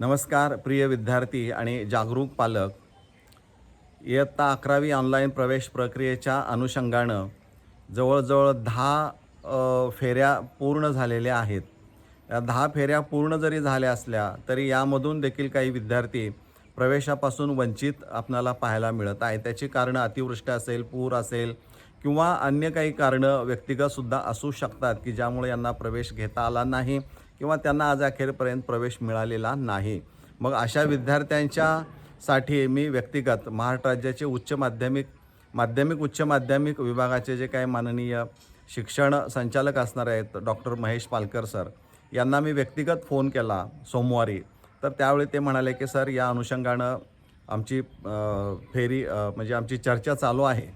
नमस्कार प्रिय विद्यार्थी आणि जागरूक पालक. इयत्ता अकरावी ऑनलाईन प्रवेश प्रक्रियेच्या अनुषंगानं जवळजवळ दहा फेऱ्या पूर्ण झालेल्या आहेत. या दहा फेऱ्या पूर्ण जरी झाल्या असल्या तरी यामधून देखील काही विद्यार्थी प्रवेशापासून वंचित आपणाला पाहायला मिळत आहे त्याची कारणं अतिवृष्टी असेल पूर असेल किंवा अन्य काही कारणं व्यक्तिगतसुद्धा असू शकतात की ज्यामुळे यांना प्रवेश घेता आला नाही. किंवा त्यांना आज अखेरपर्यंत प्रवेश मिळालेला नाही. मग अशा विद्यार्थ्यांच्यासाठी मी व्यक्तिगत महाराष्ट्र राज्याचे उच्च माध्यमिक माध्यमिक उच्च माध्यमिक विभागाचे जे काही माननीय शिक्षण संचालक असणार आहेत डॉक्टर महेश पालकर सर यांना मी व्यक्तिगत फोन केला सोमवारी. तर त्यावेळी ते म्हणाले की सर या अनुषंगानं आमची फेरी म्हणजे आमची चर्चा चालू आहे.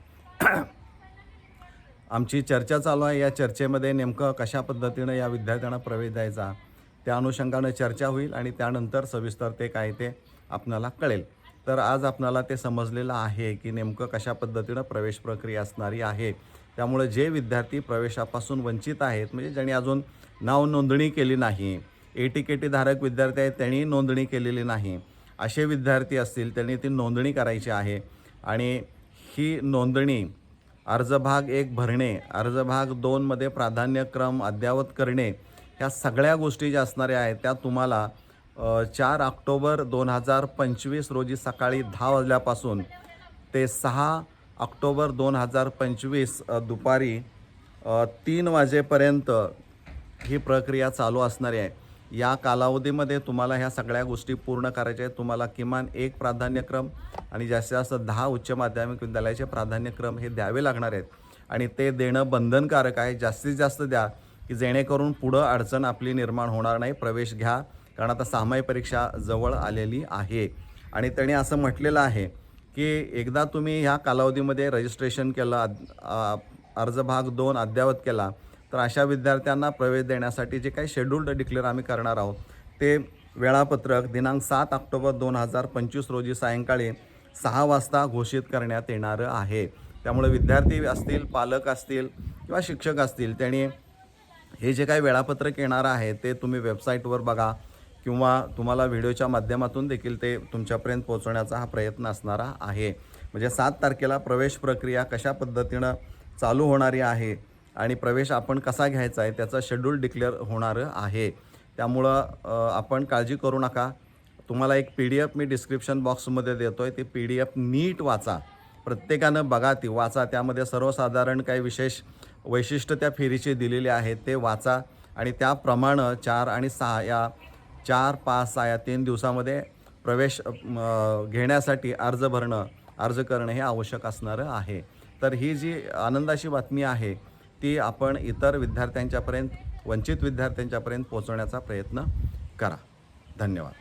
आमची चर्चा चालू आहे. या चर्चेमध्ये नेमकं कशा पद्धतीनं या विद्यार्थ्यांना प्रवेश द्यायचा त्या अनुषंगानं चर्चा होईल आणि त्यानंतर सविस्तर ते काय ते आपणाला कळेल. तर आज आपणाला ते समजलेलं आहे की नेमकं कशा पद्धतीनं प्रवेश प्रक्रिया असणारी आहे. त्यामुळे जे विद्यार्थी प्रवेशापासून वंचित आहेत म्हणजे ज्यांनी अजून नाव नोंदणी केली नाही ए टी विद्यार्थी आहेत त्यांनी नोंदणी केलेली नाही. असे विद्यार्थी असतील त्यांनी ती नोंदणी करायची आहे आणि ही नोंदणी अर्जभाग एक भरणे अर्जभाग दोनमध्ये प्राधान्यक्रम अद्ययावत करणे ह्या सगळ्या गोष्टी ज्या असणाऱ्या आहेत त्या तुम्हाला चार ऑक्टोबर दोन हजार पंचवीस रोजी सकाळी दहा वाजल्यापासून ते सहा ऑक्टोबर दोन हजार पंचवीस दुपारी तीन वाजेपर्यंत ही प्रक्रिया चालू असणारी आहे. या कालावधीमध्ये तुम्हाला ह्या सगळ्या गोष्टी पूर्ण करायच्या आहेत. तुम्हाला किमान एक प्राधान्यक्रम आणि जास्तीत जास्त दहा उच्च माध्यमिक विद्यालयाचे प्राधान्यक्रम हे द्यावे लागणार आहेत. आणि ते देणं बंधनकारक आहे. जास्तीत जास्त द्या की जेणेकरून पुढं अडचण आपली निर्माण होणार नाही. प्रवेश घ्या. कारण आता सामायिक परीक्षा जवळ आलेली आहे. आणि त्याने असं म्हटलेलं आहे की एकदा तुम्ही ह्या कालावधीमध्ये रजिस्ट्रेशन केलं अर्ज भाग दोन अद्ययावत केला तर अशा विद्यार्थ्यांना प्रवेश देण्यासाठी जे काही शेड्यूल्ड डिक्लेअर आम्ही करणार आहोत ते वेळापत्रक दिनांक सात ऑक्टोबर दोन हजार पंचवीस रोजी सायंकाळी सहा वाजता घोषित करण्यात येणार आहे. त्यामुळे विद्यार्थी असतील पालक असतील किंवा शिक्षक असतील त्यांनी हे जे काही वेळापत्रक येणार आहे ते तुम्ही वेबसाईटवर बघा किंवा तुम्हाला व्हिडिओच्या माध्यमातून देखील ते तुमच्यापर्यंत पोहोचवण्याचा हा प्रयत्न असणारा आहे. म्हणजे सात तारखेला प्रवेश प्रक्रिया कशा पद्धतीनं चालू होणारी आहे आणि प्रवेश आपण कसा घ्यायचा आहे त्याचं शेड्यूल डिक्लेअर होणारं आहे. त्यामुळं आपण काळजी करू नका. तुम्हाला एक पी डी एफ मी डिस्क्रिप्शन बॉक्समध्ये देतो आहे ती पी डी एफ नीट वाचा. प्रत्येकानं बघा ती वाचा. त्यामध्ये सर्वसाधारण काही विशेष वैशिष्ट्य त्या फेरीची दिलेली आहेत ते वाचा. आणि त्याप्रमाणे चार आणि सहा या चार पाच सहा या तीन दिवसामध्ये प्रवेश घेण्यासाठी अर्ज भरणं अर्ज करणं हे आवश्यक असणारं आहे. तर ही जी आनंदाची बातमी आहे ती आपण इतर विद्यार्थ्यांच्यापर्यंत वंचित विद्यार्थ्यांच्यापर्यंत पोहोचवण्याचा प्रयत्न करा. धन्यवाद.